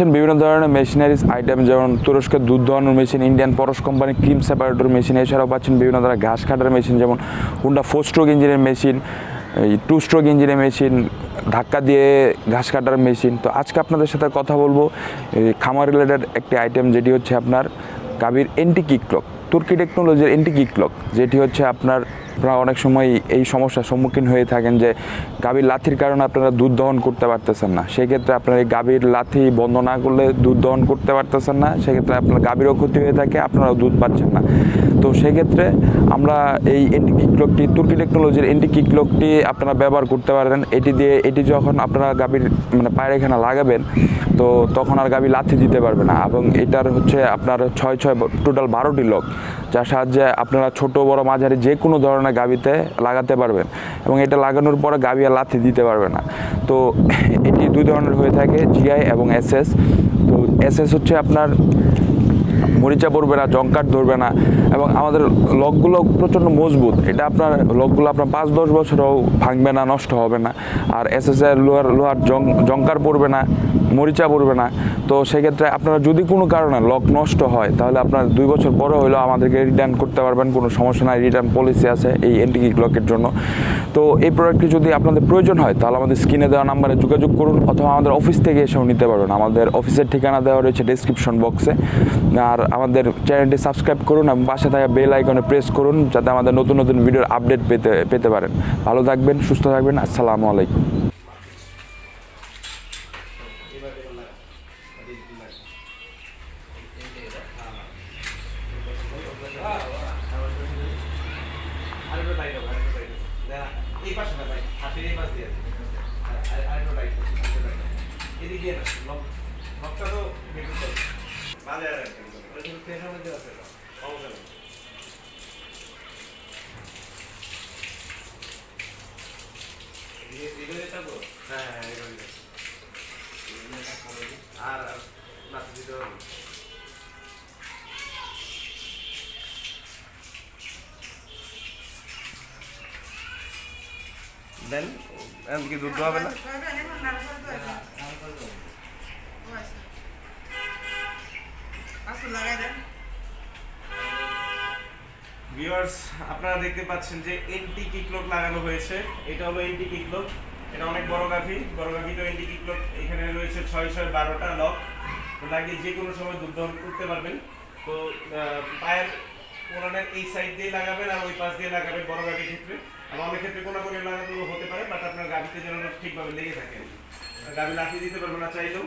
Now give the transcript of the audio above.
পাচ্ছেন বিভিন্ন ধরনের মেশিনারিজ আইটেম যেমন তুরস্কের দুধ দোয়ানোর machine Indian Parash company cream separator machine এছাড়াও পাচ্ছেন বিভিন্ন ধরনের ঘাস কাটার মেশিন যেমন হুন্ডা ফোর স্ট্রোক ইঞ্জিনের মেশিন এই টু স্ট্রোক ইঞ্জিনের মেশিন ধাক্কা দিয়ে ঘাস কাটার মেশিন তো আজকে আপনাদের সাথে কথা বলব। খামার রিলেটেড একটি আইটেম যেটি হচ্ছে আপনার কাবির এন্টি কিকলক তুর্কি টেকনোলজির এন্টি কিকলক যেটি হচ্ছে আপনার আপনারা অনেক সময় এই সমস্যার সম্মুখীন হয়ে থাকেন যে গাভীর লাথির কারণে আপনারা দুধ দহন করতে পারতেছেন না। সেক্ষেত্রে আপনার এই গাভীর লাথি বন্ধ না করলে দুধ দহন করতে পারতেছেন না। সেক্ষেত্রে আপনার গাভীরও ক্ষতি হয়ে থাকে, আপনারাও দুধ পাচ্ছেন না। তো সেক্ষেত্রে আমরা এই এন্টি কিকলকটি তুর্কি টেকনোলজির এন্টি কিকলকটি আপনারা ব্যবহার করতে পারেন এটি দিয়ে, এটি যখন আপনারা গাভীর মানে পায়ের এখানে লাগাবেন, তো তখন আর গাভী লাথি দিতে পারবে না। এবং এটার হচ্ছে আপনার ছয় ছয় টোটাল বারোটি লক, যার সাহায্যে আপনারা ছোট, বড়, মাঝারি যে কোনো ধরনের গাবিতে লাগাতে পারবেন। এবং এটা লাগানোর পরে গাবি আর লাথি দিতে পারবে না। তো এটি দুই ধরনের হয়ে থাকে জিআই এবং এসএস তো এসএস হচ্ছে আপনার মরিচা পড়বে না জঙ্কার ধরবে না এবং আমাদের লকগুলো প্রচণ্ড মজবুত। এটা আপনার লকগুলো আপনার পাঁচ, দশ বছরও ভাঙবে না, নষ্ট হবে না। আর এস এস এর লোহার লোহার জঙ্কার পড়বে না, মরিচা পড়বে না। তো সেক্ষেত্রে আপনারা যদি কোনো কারণে লক নষ্ট হয়, তাহলে আপনার দুই বছর পরে হলেও আমাদেরকে রিটার্ন করতে পারবেন, কোনো সমস্যা নাই। রিটার্ন পলিসি আছে এই এন্টিকিক লকের জন্য। তো এই প্রোডাক্টটি যদি আপনাদের প্রয়োজন হয়, তাহলে আমাদের স্ক্রিনে দেওয়া নাম্বারে যোগাযোগ করুন অথবা আমাদের অফিস থেকে এসেও নিতে পারবেন। আমাদের অফিসের ঠিকানা দেওয়া রয়েছে ডিসক্রিপশন বক্সে আর আমাদের চ্যানেলটি সাবস্ক্রাইব করুন এবং পাশে থাকা বেল আইকনে প্রেস করুন যাতে আমাদের নতুন নতুন ভিডিওর আপডেট পেতে পেতে পারেন। ভালো থাকবেন, সুস্থ থাকবেন, আসসালামু আলাইকুম। আর-। এদিক লকটা তো আর না। হ্যাঁ, হ্যাঁ, হ্যাঁ, দিতে হবে। দেন এখন কি দুধ হবে না ভিউয়ার্স আপনারা দেখতে পাচ্ছেন যে এন্টি কিকলক লাগানো হয়েছে। এটা হলো এন্টি কিকলক। এটা অনেক বড় গাফি বড় গাফি তো এন্টি কিকলক এখানে রয়েছে ছয় ছয় বারোটা লক। লাগিয়ে যে কোনো সময় দুধ করতে পারবেন। তো পায়ের কোনানের এই সাইড দিয়ে লাগাবেন আর ওই পাশ দিয়ে লাগাবেন বড় গাভির ক্ষেত্রে। আর অনেক ক্ষেত্রে কোনো কোনো লাগানো হতে পারে বাট আপনার গাভিতে যেন ঠিকভাবে লেগে থাকে। গাভি লাফিয়ে দিতে পারবে না চাইলেও।